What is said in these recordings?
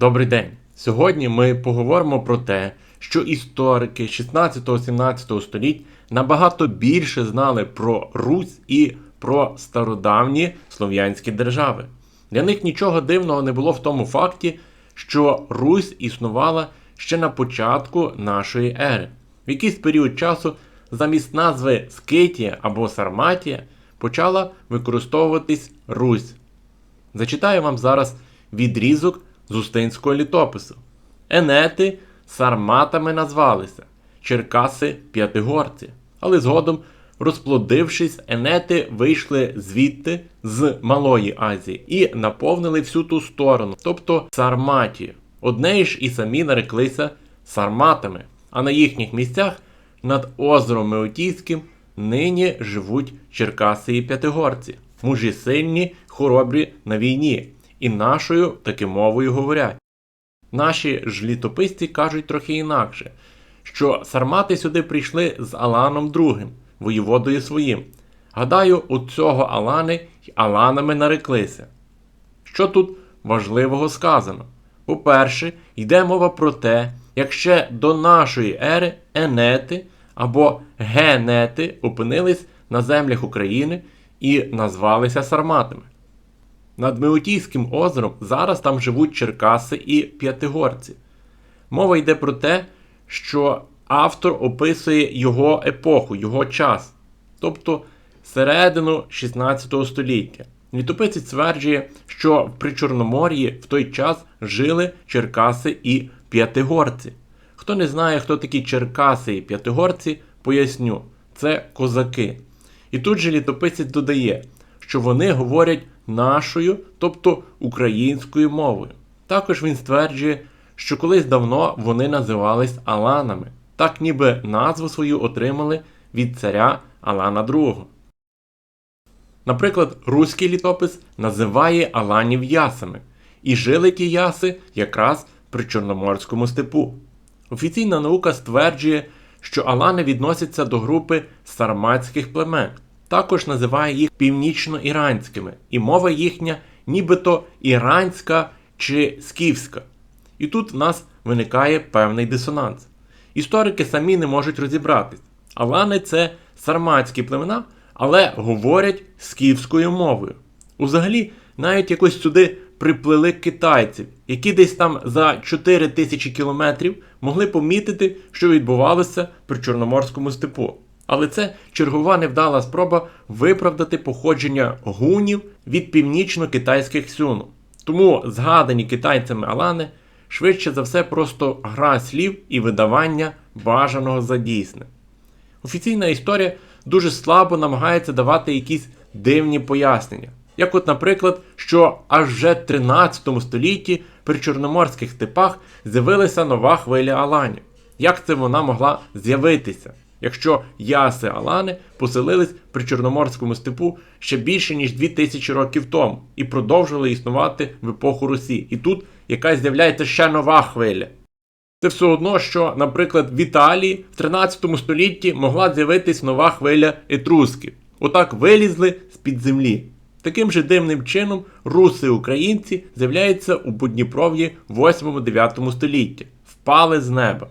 Добрий день! Сьогодні ми поговоримо про те, що історики 16-17 століть набагато більше знали про Русь і про стародавні слов'янські держави. Для них нічого дивного не було в тому факті, що Русь існувала ще на початку нашої ери. В якийсь період часу замість назви Скитія або Сарматія почала використовуватись Русь. Зачитаю вам зараз відрізок з Устинського літопису. Енети сарматами назвалися, Черкаси п'ятигорці. Але згодом, розплодившись, енети вийшли звідти з Малої Азії і наповнили всю ту сторону, тобто Сарматію. Одне ж і самі нареклися сарматами, а на їхніх місцях над озером Меотійським нині живуть Черкаси і п'ятигорці, мужі сильні, хоробрі на війні, і нашою таки мовою говорять. Наші ж літописці кажуть трохи інакше, що сармати сюди прийшли з Аланом II, воєводою своїм. Гадаю, у цього Алани й Аланами нареклися. Що тут важливого сказано? По-перше, йде мова про те, як ще до нашої ери енети або генети опинились на землях України і назвалися сарматами. Над Меотійським озером зараз там живуть Черкаси і П'ятигорці. Мова йде про те, що автор описує його епоху, його час, тобто середину 16 століття. Літописець стверджує, що в Причорномор'ї в той час жили Черкаси і П'ятигорці. Хто не знає, хто такі Черкаси і П'ятигорці, поясню, це козаки. І тут же літописець додає, що вони говорять нашою, тобто українською мовою. Також він стверджує, що колись давно вони називались Аланами, так ніби назву свою отримали від царя Алана II. Наприклад, руський літопис називає Аланів ясами, і жили ті яси якраз при Чорноморському степу. Офіційна наука стверджує, що Алани відносяться до групи сарматських племен, також називає їх північно-іранськими, і мова їхня нібито іранська чи скіфська. І тут в нас виникає певний дисонанс. Історики самі не можуть розібратись. Алани це сарматські племена, але говорять скіфською мовою. Узагалі, навіть якось сюди приплили китайців, які десь там за 4 тисячі кілометрів могли помітити, що відбувалося при Чорноморському степу. Але це чергова невдала спроба виправдати походження гунів від північно-китайських сюну. Тому згадані китайцями Алани швидше за все просто гра слів і видавання бажаного за дійсне. Офіційна історія дуже слабо намагається давати якісь дивні пояснення. Як, от, наприклад, що аж вже в 13 столітті при чорноморських степах з'явилася нова хвиля Аланів. Як це вона могла з'явитися? Якщо яси Алани поселились при Чорноморському степу ще більше ніж 2000 років тому і продовжували існувати в епоху Русі. І тут якась з'являється ще нова хвиля. Це все одно, що, наприклад, в Італії в 13 столітті могла з'явитись нова хвиля етрусків. Отак вилізли з-під землі. Таким же дивним чином руси-українці з'являються у Подніпров'ї 8-9 столітті, впали з неба.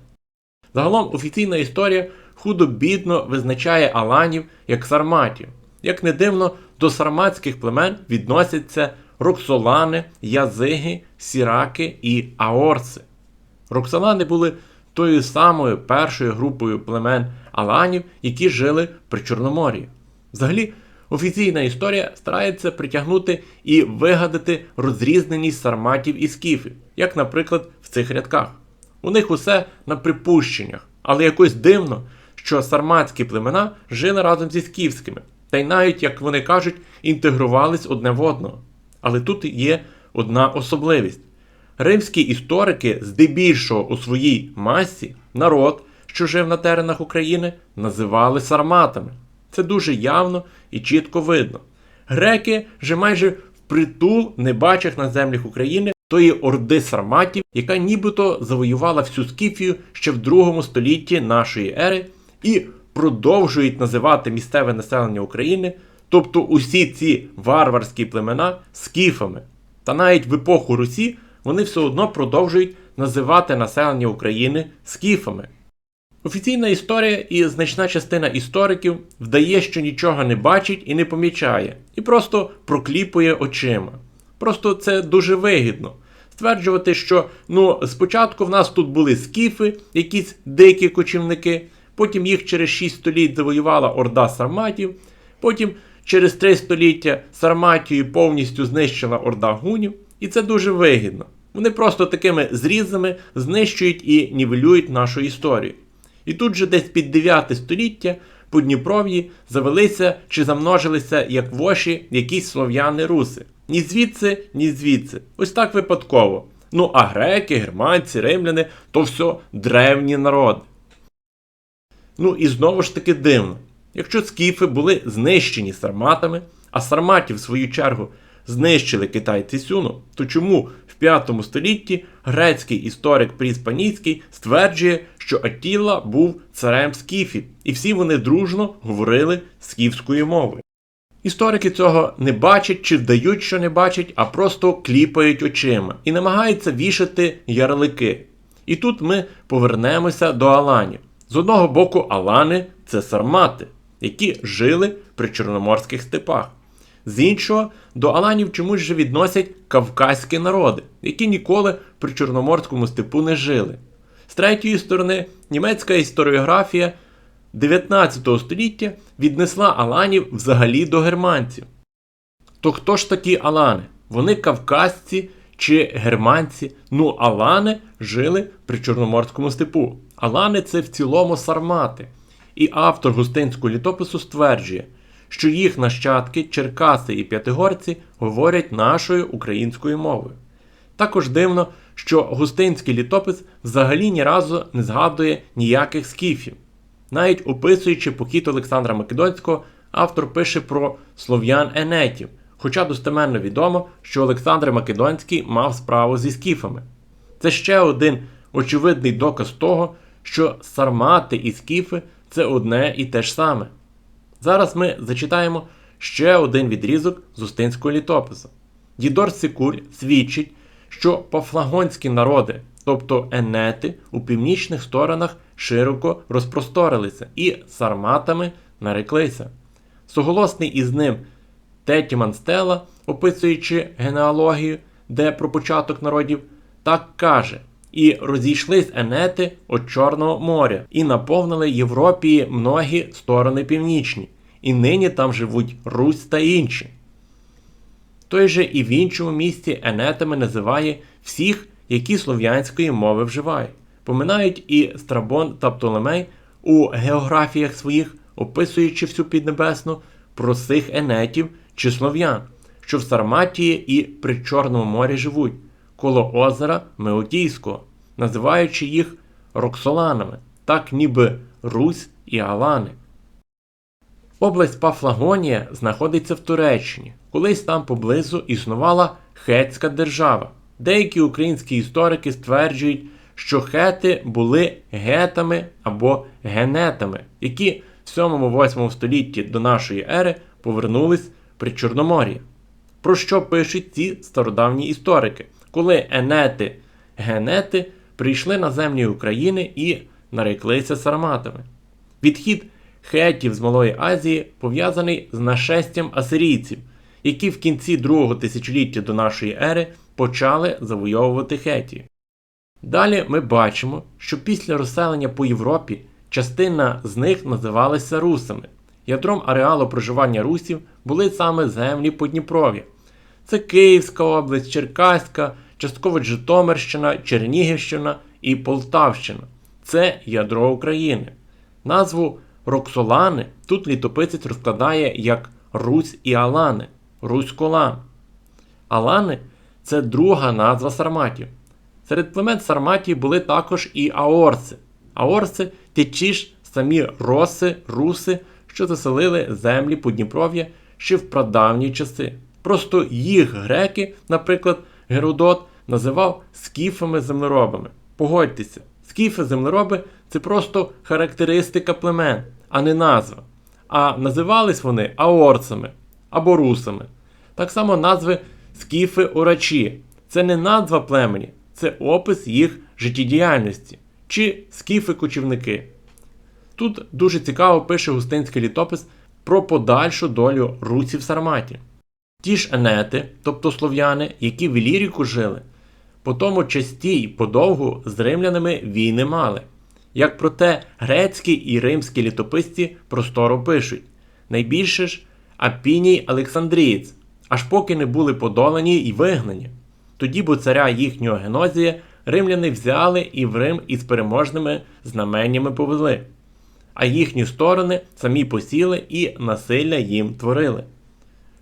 Загалом офіційна історія худо-бідно визначає аланів як сарматів. Як не дивно, до сарматських племен відносяться роксолани, язиги, сіраки і аорси. Роксолани були тою самою першою групою племен аланів, які жили при Чорномор'ї. Взагалі, офіційна історія старається притягнути і вигадати розрізненість сарматів і скіфів, як, наприклад, в цих рядках. У них усе на припущеннях, але якось дивно, що сарматські племена жили разом зі скіфськими, та й навіть, як вони кажуть, інтегрувались одне в одного. Але тут є одна особливість. Римські історики, здебільшого у своїй масі, народ, що жив на теренах України, називали сарматами. Це дуже явно і чітко видно. Греки же майже впритул не бачать на землях України тої орди сарматів, яка нібито завоювала всю Скіфію ще в другому столітті нашої ери, і продовжують називати місцеве населення України, тобто усі ці варварські племена скіфами. Та навіть в епоху Русі вони все одно продовжують називати населення України скіфами. Офіційна історія і значна частина істориків вдає, що нічого не бачить і не помічає, і просто прокліпує очима. Просто це дуже вигідно. Стверджувати, що ну, спочатку в нас тут були скіфи, якісь дикі кочівники, потім їх через 6 століть завоювала орда сарматів, потім через 3 століття Сарматію повністю знищила орда гунів, і це дуже вигідно. Вони просто такими зрізами знищують і нівелюють нашу історію. І тут же десь під 9 століття по Дніпров'ї завелися чи замножилися як воші якісь слов'яни руси. Ні звідси, ні звідси. Ось так випадково. Ну а греки, германці, римляни то все древні народи. Ну і знову ж таки дивно. Якщо скіфи були знищені сарматами, а сарматів, в свою чергу, знищили китайці Сюну, то чому в 5 столітті грецький історик Пріс Паніцький стверджує, що Аттіла був царем скіфів, і всі вони дружно говорили скіфською мовою? Історики цього не бачать чи вдають, що не бачать, а просто кліпають очима і намагаються вішати ярлики. І тут ми повернемося до Аланів. З одного боку, Алани це сармати, які жили при чорноморських степах. З іншого, до Аланів чомусь же відносять кавказькі народи, які ніколи при Чорноморському степу не жили. З третьої сторони, німецька історіографія 19 століття віднесла Аланів взагалі до германців. То хто ж такі Алани? Вони кавказці чи германці? Ну, Алани жили при Чорноморському степу. Алани це в цілому сармати. І автор густинського літопису стверджує, що їх нащадки, черкаси і п'ятигорці говорять нашою українською мовою. Також дивно, що густинський літопис взагалі ні разу не згадує ніяких скіфів. Навіть описуючи похід Олександра Македонського, автор пише про слов'ян енетів, хоча достеменно відомо, що Олександр Македонський мав справу зі скіфами. Це ще один очевидний доказ того, що сармати і скіфи це одне і те ж саме. Зараз ми зачитаємо ще один відрізок з Устинського літопису. Дідор Сикурь свідчить, що пафлагонські народи, тобто енети, у північних сторонах широко розпросторилися і сарматами нареклися. Суголосний із ним Тетіман Стела, описуючи генеалогію, де про початок народів, так каже: і розійшлись енети від Чорного моря, і наповнили Європії многі сторони північні, і нині там живуть Русь та інші. Той же і в іншому місці енетами називає всіх, які слов'янської мови вживають. Поминають і Страбон та Птолемей у географіях своїх, описуючи всю піднебесну про сих енетів чи слов'ян, що в Сарматії і при Чорному морі живуть, коло озера Меотійського, називаючи їх Роксоланами, так ніби Русь і Алани. Область Пафлагонія знаходиться в Туреччині. Колись там поблизу існувала хетська держава. Деякі українські історики стверджують, що хети були гетами або генетами, які в 7-8 столітті до нашої ери повернулись при Чорномор'ї. Про що пишуть ці стародавні історики, коли енети, генети прийшли на землі України і нареклися сарматами. Відхід хетів з Малої Азії пов'язаний з нашестям асирійців, які в кінці другого тисячоліття до нашої ери почали завойовувати хетію. Далі ми бачимо, що після розселення по Європі частина з них називалася русами. Ядром ареалу проживання русів були саме землі Подніпров'я. Це Київська область, Черкаська, частково Житомирщина, Чернігівщина і Полтавщина. Це ядро України. Назву Роксолани тут літописець розкладає як Русь і Алани, Руськолан. Алани це друга назва сарматів. Серед племен сарматів були також і аорси. Аорси ті ж самі роси, руси, що заселили землі Подніпров'я ще в прадавні часи. Просто їх греки, наприклад, Геродот, називав скіфами-землеробами. Погодьтеся, скіфи-землероби це просто характеристика племен, а не назва. А називались вони аорцами або русами. Так само назви скіфи-орачі це не назва племені, це опис їх життєдіяльності чи скіфи-кочівники. Тут дуже цікаво пише Густинський літопис про подальшу долю Русі в Сарматі. Ті ж енети, тобто слов'яни, які в Іліріку жили, по тому часті й подовгу з римлянами війни мали. Як проте грецькі і римські літописці просторо пишуть найбільше ж Апіній Олександрієць, аж поки не були подолані й вигнані. Тоді бо царя їхнього Генозія римляни взяли і в Рим із переможними знаменнями повели, а їхні сторони самі посіли і насилля їм творили.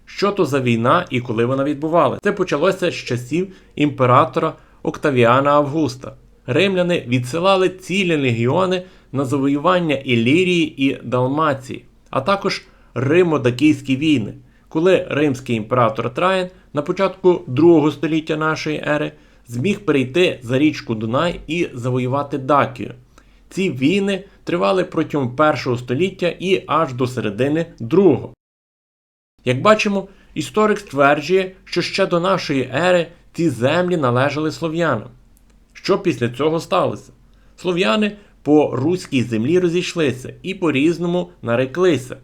Що то за війна і коли вона відбувалася? Це почалося з часів імператора Октавіана Августа. Римляни відсилали цілі легіони на завоювання Ілірії і Далмації, а також Римо-Дакійські війни, коли римський імператор Траїн на початку другого століття нашої ери зміг перейти за річку Дунай і завоювати Дакію. Ці війни тривали протягом першого століття і аж до середини другого. Як бачимо, історик стверджує, що ще до нашої ери ці землі належали слов'янам. Що після цього сталося? Слов'яни по руській землі розійшлися і по-різному нареклися.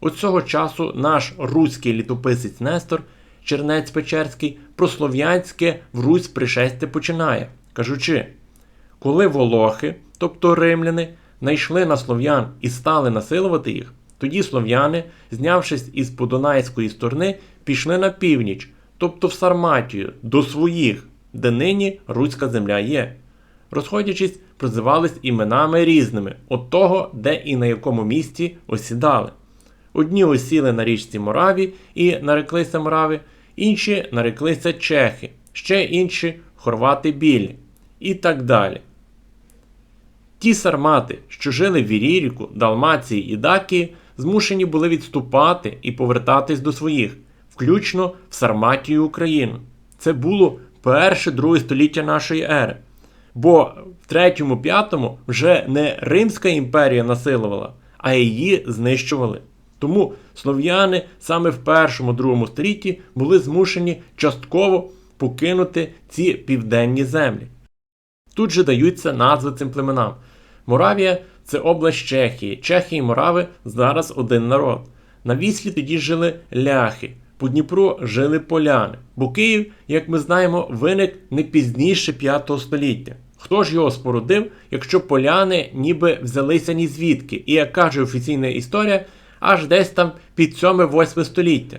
От цього часу наш руський літописець Нестор Чернець Печерський про слов'янське в Русь пришестя починає, кажучи, коли волохи, тобто римляни, найшли на слов'ян і стали насилувати їх, тоді слов'яни, знявшись із Подонайської сторони, пішли на північ, тобто в Сарматію, до своїх, де нині руська земля є. Розходячись, прозивались іменами різними от того, де і на якому місці осідали. Одні осіли на річці Мораві і нареклися Морави, інші нареклися чехи, ще інші хорвати білі і так далі. Ті сармати, що жили в Віріріку, Далмації і Дакії, змушені були відступати і повертатись до своїх, включно в Сарматію Україну. Це було перше друге століття нашої ери. Бо в третьому-п'ятому вже не Римська імперія насилувала, а її знищували. Тому слов'яни саме в першому-другому столітті були змушені частково покинути ці південні землі. Тут же даються назви цим племенам. Моравія це область Чехії. Чехи і Морави зараз один народ. На Віслі тоді жили ляхи, по Дніпру жили поляни. Бо Київ, як ми знаємо, виник не пізніше 5 століття. Хто ж його спорудив, якщо поляни ніби взялися ні звідки, і як каже офіційна історія, аж десь там під 7-8 століття.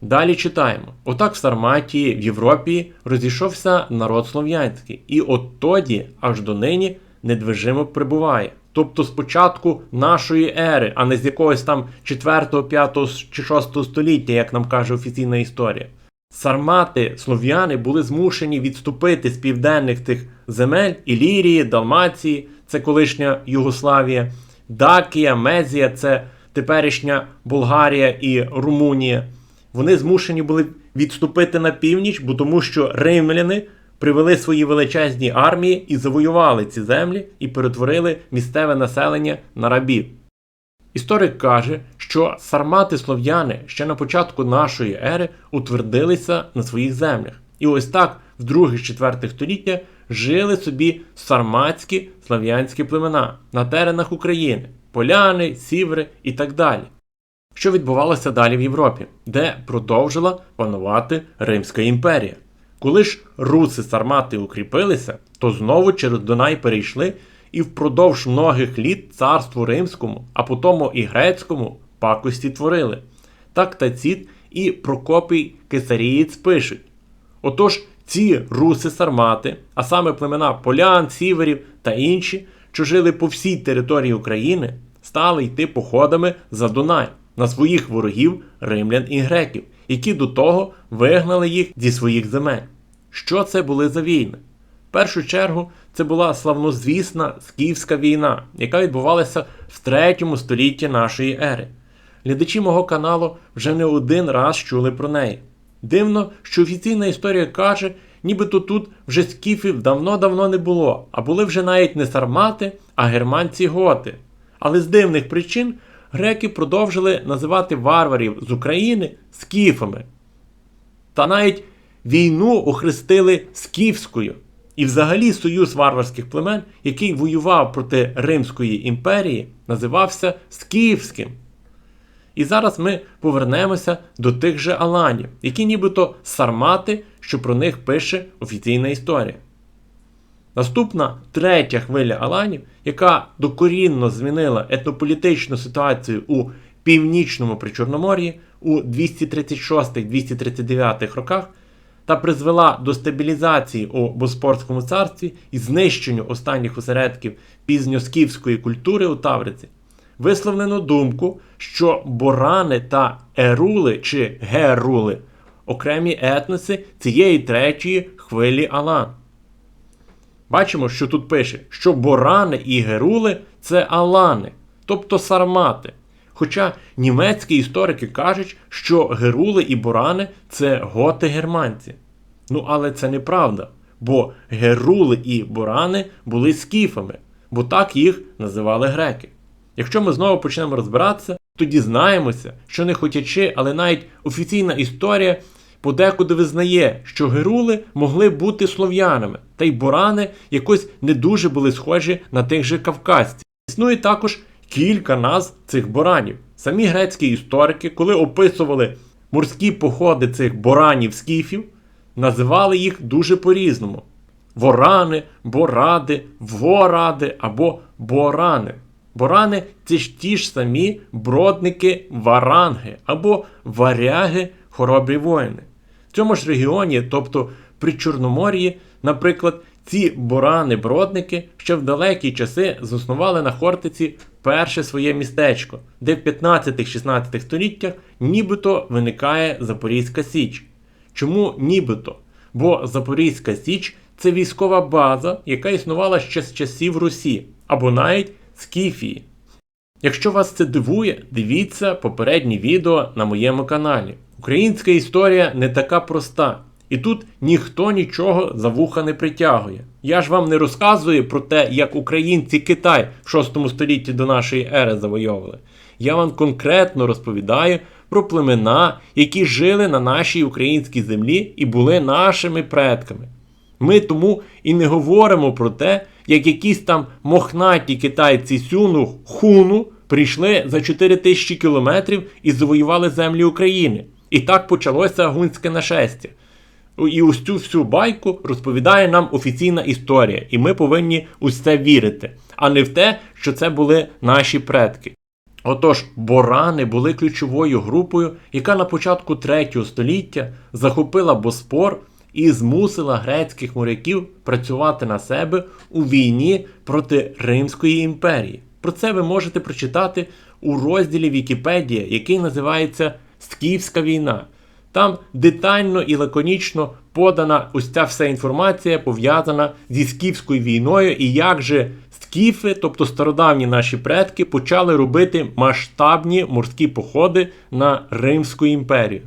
Далі читаємо: отак в Сарматії, в Європі розійшовся народ слов'янський, і от тоді, аж до нині, недвижимо прибуває. Тобто з початку нашої ери, а не з якогось там 4, 5 чи 6 століття, як нам каже офіційна історія. Сармати, слов'яни були змушені відступити з південних тих земель Ілірії, Далмації, це колишня Югославія, Дакія, Мезія, це теперішня Болгарія і Румунія. Вони змушені були відступити на північ, бо тому що римляни привели свої величезні армії і завоювали ці землі і перетворили місцеве населення на рабів. Історик каже, що сармати-слов'яни ще на початку нашої ери утвердилися на своїх землях. І ось так в 2-4 століття жили собі сарматські слав'янські племена на теренах України поляни, сіври і так далі. Що відбувалося далі в Європі, де продовжила панувати Римська імперія. Коли ж руси сармати укріпилися, то знову через Дунай перейшли і впродовж многих літ царству римському, а потому і грецькому пакості творили. Так Тацит і Прокопій Кесарієць пишуть. Отож, ці руси-сармати, а саме племена полян, сіверів та інші, що жили по всій території України, стали йти походами за Дунай на своїх ворогів римлян і греків, які до того вигнали їх зі своїх земель. Що це були за війни? В першу чергу це була славнозвісна скіфська війна, яка відбувалася в третьому столітті нашої ери. Глядачі мого каналу вже не один раз чули про неї. Дивно, що офіційна історія каже, нібито тут вже скіфів давно-давно не було, а були вже навіть не сармати, а германці готи. Але з дивних причин греки продовжили називати варварів з України скіфами. Та навіть війну охрестили Скіфською. І взагалі союз варварських племен, який воював проти Римської імперії, називався Скіфським. І зараз ми повернемося до тих же Аланів, які нібито сармати, що про них пише офіційна історія. Наступна третя хвиля Аланів, яка докорінно змінила етнополітичну ситуацію у північному Причорномор'ї у 236-239 роках та призвела до стабілізації у Боспорському царстві і знищенню останніх осередків пізньоскіфської культури у Тавриці, висловлено думку, що борани та ерули чи герули окремі етноси цієї третьої хвилі Алан. Бачимо, що тут пише, що борани і герули це алани, тобто сармати. Хоча німецькі історики кажуть, що герули і борани це готи-германці. Ну, але це неправда, бо герули і борани були скіфами, бо так їх називали греки. Якщо ми знову почнемо розбиратися, то дізнаємося, що не хотячи, але навіть офіційна історія подекуди визнає, що герули могли бути слов'янами, та й борани якось не дуже були схожі на тих же кавказців. Існує також кілька назв цих боранів. Самі грецькі історики, коли описували морські походи цих боранів скіфів, називали їх дуже по-різному: ворани, боради, воради або борани. Борани це ж ті ж самі бродники варанги або варяги хоробрі воїни. В цьому ж регіоні, тобто при Чорномор'ї, наприклад, ці борани-бродники ще в далекі часи заснували на Хортиці перше своє містечко, де в 15-16 століттях нібито виникає Запорізька Січ. Чому нібито? Бо Запорізька Січ це військова база, яка існувала ще з часів Русі, або навіть Скіфії. Якщо вас це дивує, дивіться попередні відео на моєму каналі. Українська історія не така проста, і тут ніхто нічого за вуха не притягує. Я ж вам не розказую про те, як українці Китай в 6 столітті до нашої ери завойовували. Я вам конкретно розповідаю про племена, які жили на нашій українській землі і були нашими предками. Ми тому і не говоримо про те, як якісь там мохнаті китайці сюну хуну прийшли за 4 тисячі кілометрів і завоювали землі України. І так почалося гунське нашестя. І ось цю всю байку розповідає нам офіційна історія, і ми повинні у це вірити, а не в те, що це були наші предки. Отож, борани були ключовою групою, яка на початку 3 століття захопила Боспор і змусила грецьких моряків працювати на себе у війні проти Римської імперії. Про це ви можете прочитати у розділі Вікіпедія, який називається Скіфська війна. Там детально і лаконічно подана ось ця вся інформація пов'язана зі скіфською війною і як же скіфи, тобто стародавні наші предки, почали робити масштабні морські походи на Римську імперію.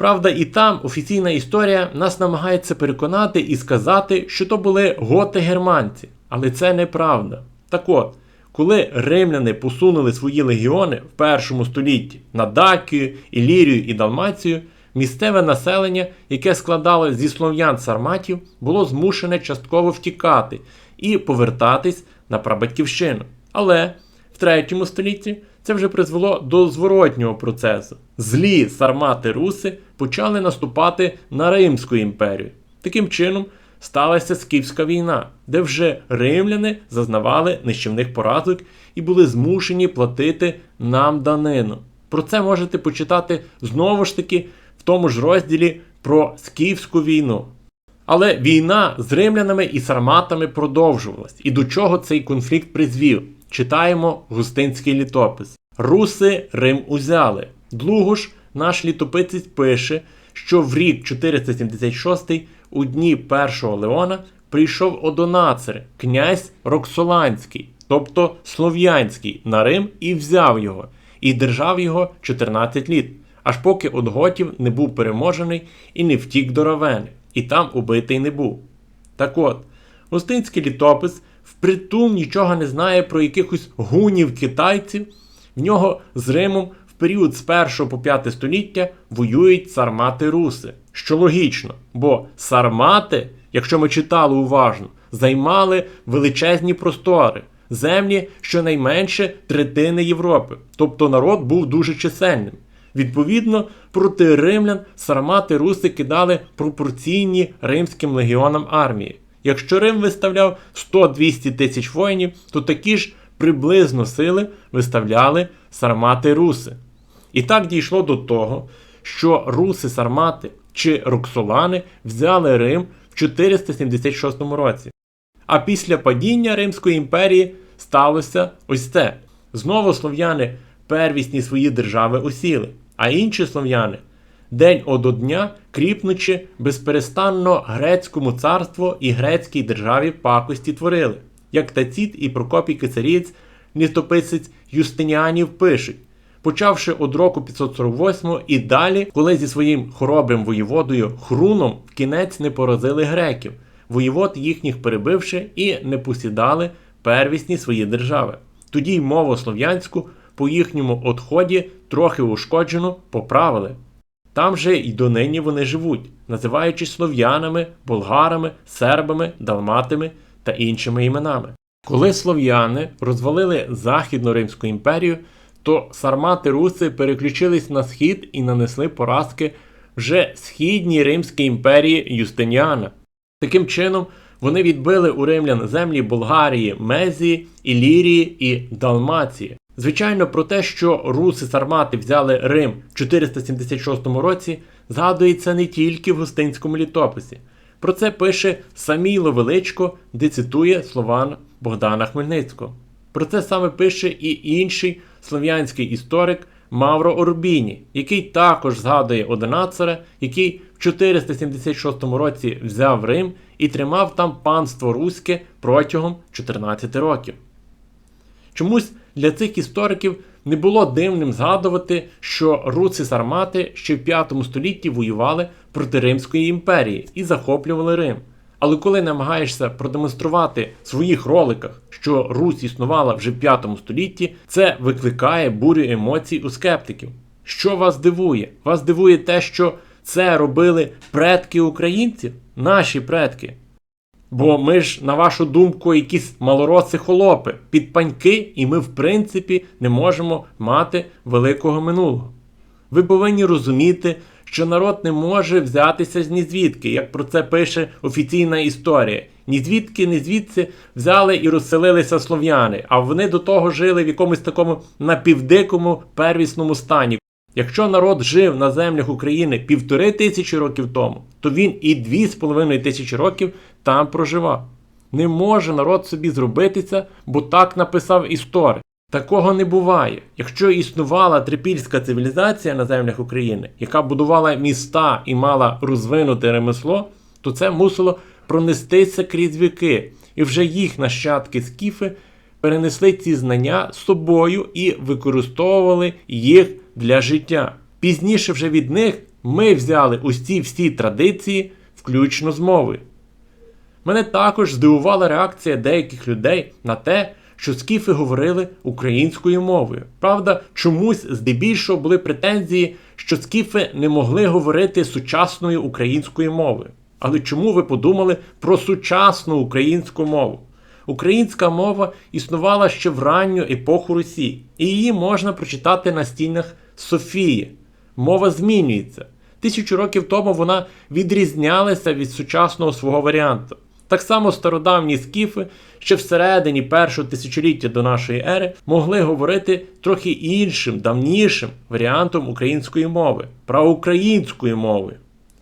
Правда, і там офіційна історія нас намагається переконати і сказати, що то були готи-германці, але це неправда. Так от, коли римляни посунули свої легіони в першому столітті на Дакію, Ілірію і Далмацію, місцеве населення, яке складало зі слов'ян сарматів, було змушене частково втікати і повертатись на прабатьківщину. Але в третьому столітті це вже призвело до зворотнього процесу. Злі сармати руси почали наступати на Римську імперію. Таким чином сталася Скіфська війна, де вже римляни зазнавали нищівних поразок і були змушені платити нам данину. Про це можете почитати знову ж таки в тому ж розділі про Скіфську війну. Але війна з римлянами і сарматами продовжувалась. І до чого цей конфлікт призвів? Читаємо Густинський літопис. Руси Рим узяли. Длугуш, наш літописець, пише, що в рік 476 у дні першого Леона прийшов Одонацер, князь Роксоланський, тобто Слов'янський, на Рим і взяв його, і держав його 14 літ, аж поки от готів не був переможений і не втік до Равени, і там убитий не був. Так от, Гостинський літопис впритул нічого не знає про якихось гунів китайців. В нього з Римом в період з 1 по 5 століття воюють сармати руси. Що логічно, бо сармати, якщо ми читали уважно, займали величезні простори, землі щонайменше третини Європи. Тобто народ був дуже чисельним. Відповідно, проти римлян сармати руси кидали пропорційні римським легіонам армії. Якщо Рим виставляв 100-200 тисяч воїнів, то такі ж приблизно сили виставляли сармати руси. І так дійшло до того, що руси-сармати чи роксолани взяли Рим в 476 році. А після падіння Римської імперії сталося ось це. Знову слов'яни первісні свої держави осіли, а інші слов'яни день ото дня кріпнучи безперестанно грецькому царству і грецькій державі пакості творили, як Тацит і Прокопій Кисарієць, літописець Юстиніанів пишуть. Почавши од року 548 і далі, коли зі своїм хоробрим воєводою Хруном в кінець не поразили греків, воєвод їхніх перебивши і не посідали первісні свої держави. Тоді й мову слов'янську по їхньому одході трохи ушкоджено поправили. Там же й донині вони живуть, називаючись слов'янами, болгарами, сербами, далматами та іншими іменами. Коли слов'яни розвалили Західну Римську імперію, то сармати руси переключились на схід і нанесли поразки вже східній Римській імперії Юстиніана. Таким чином, вони відбили у римлян землі Болгарії, Мезії, Ілірії і Далмації. Звичайно, про те, що руси-сармати взяли Рим в 476 році, згадується не тільки в гостинському літописі. Про це пише Саміло Величко, де цитує слован Богдана Хмельницького. Про це саме пише і інший слов'янський історик Мавро Орбіні, який також згадує Одинацера, який в 476 році взяв Рим і тримав там панство Руське протягом 14 років. Чомусь для цих істориків не було дивним згадувати, що руси-сармати ще в 5 столітті воювали проти Римської імперії і захоплювали Рим. Але коли намагаєшся продемонструвати в своїх роликах, що Русь існувала вже в 5 столітті, це викликає бурю емоцій у скептиків. Що вас дивує? Вас дивує те, що це робили предки українців, наші предки. Бо ми ж, на вашу думку, якісь малороси холопи, підпаньки, і ми, в принципі, не можемо мати великого минулого. Ви повинні розуміти, що народ не може взятися з нізвідки, як про це пише офіційна історія. Нізвідки, звідси взяли і розселилися слов'яни, а вони до того жили в якомусь такому напівдикому первісному стані. Якщо народ жив на землях України півтори тисячі років тому, то він і дві з половиною тисячі років там проживав. Не може народ собі зробитися, бо так написав історик. Такого не буває. Якщо існувала трипільська цивілізація на землях України, яка будувала міста і мала розвинуте ремесло, то це мусило пронестися крізь віки, і вже їх нащадки скіфи перенесли ці знання з собою і використовували їх для життя. Пізніше вже від них ми взяли усі всі традиції, включно з мови. Мене також здивувала реакція деяких людей на те, що скіфи говорили українською мовою. Правда, чомусь здебільшого були претензії, що скіфи не могли говорити сучасною українською мовою. Але чому ви подумали про сучасну українську мову? Українська мова існувала ще в ранню епоху Русі, і її можна прочитати на стінах Софії. Мова змінюється. Тисячу років тому вона відрізнялася від сучасного свого варіанту. Так само стародавні скіфи ще всередині першого тисячоліття до нашої ери могли говорити трохи іншим, давнішим варіантом української мови, правоукраїнської мови.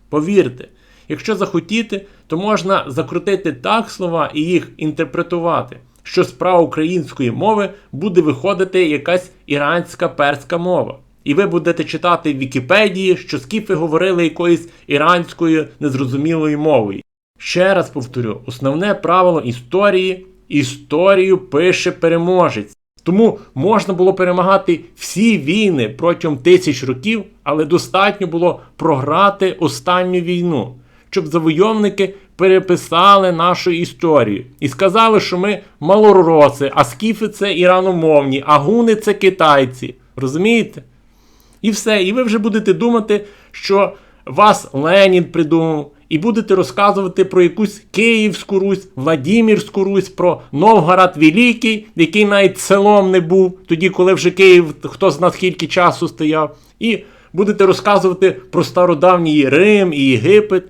Повірте, якщо захотіти, то можна закрутити так слова і їх інтерпретувати, що з правоукраїнської мови буде виходити якась іранська перська мова. І ви будете читати в Вікіпедії, що скіфи говорили якоюсь іранською незрозумілою мовою. Ще раз повторю: основне правило історії історію пише переможець. Тому можна було перемагати всі війни протягом тисяч років, але достатньо було програти останню війну, щоб завойовники переписали нашу історію і сказали, що ми малороси, а скіфи це іраномовні, а гуни це китайці. Розумієте? І все. І ви вже будете думати, що вас Ленін придумав, і будете розказувати про якусь Київську Русь, Владімірську Русь, про Новгород Великий, який навіть селом не був, тоді, коли вже Київ хто зна скільки часу стояв. І будете розказувати про стародавній Рим і Єгипет.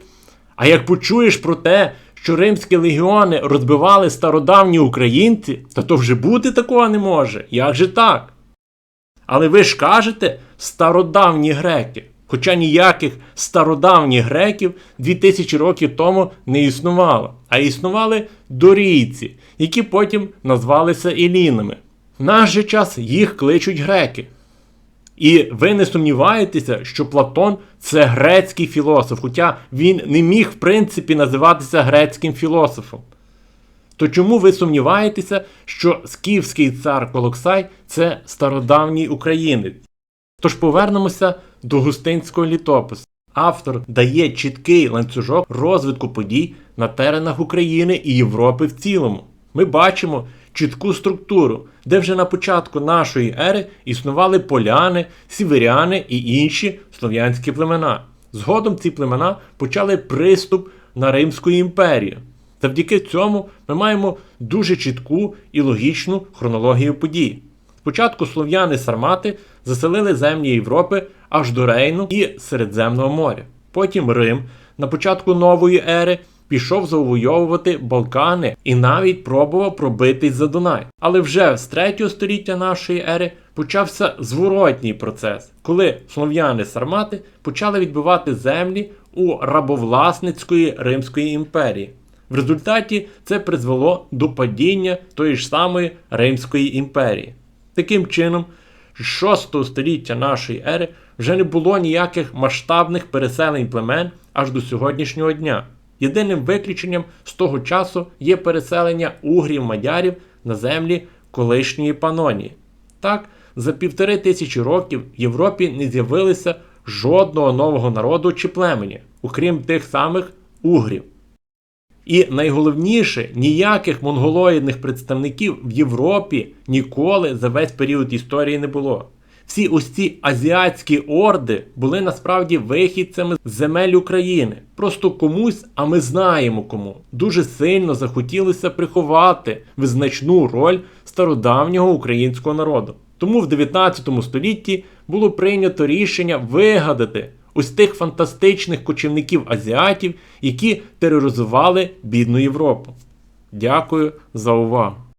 А як почуєш про те, що римські легіони розбивали стародавні українці, то то вже бути такого не може. Як же так? Але ви ж кажете стародавні греки. Хоча ніяких стародавніх греків 2000 років тому не існувало, а існували дорійці, які потім назвалися Ілінами. В наш же час їх кличуть греки. І ви не сумніваєтеся, що Платон це грецький філософ, хоча він не міг в принципі називатися грецьким філософом. То чому ви сумніваєтеся, що скіфський цар Колоксай це стародавній українець? Тож повернемося до густинського літопису. Автор дає чіткий ланцюжок розвитку подій на теренах України і Європи в цілому. Ми бачимо чітку структуру, де вже на початку нашої ери існували поляни, сіверяни і інші слов'янські племена. Згодом ці племена почали приступ на Римську імперію. Завдяки цьому ми маємо дуже чітку і логічну хронологію подій. Спочатку слов'яни Сармати заселили землі Європи аж до Рейну і Середземного моря. Потім Рим на початку нової ери пішов завойовувати Балкани і навіть пробував пробитись за Дунай. Але вже з 3 століття нашої ери почався зворотній процес, коли слов'яни Сармати почали відбивати землі у рабовласницької Римської імперії. В результаті це призвело до падіння тої ж самої Римської імперії. Таким чином, з 6 століття нашої ери вже не було ніяких масштабних переселень племен аж до сьогоднішнього дня. Єдиним виключенням з того часу є переселення угрів-мадярів на землі колишньої Панонії. Так, за півтори тисячі років в Європі не з'явилося жодного нового народу чи племені, окрім тих самих угрів. І найголовніше, ніяких монголоїдних представників в Європі ніколи за весь період історії не було. Всі ось ці азіатські орди були насправді вихідцями з земель України. Просто комусь, а ми знаємо кому, дуже сильно захотілося приховати визначну роль стародавнього українського народу. Тому в 19 столітті було прийнято рішення вигадати ось тих фантастичних кочівників азіатів, які тероризували бідну Європу. Дякую за увагу!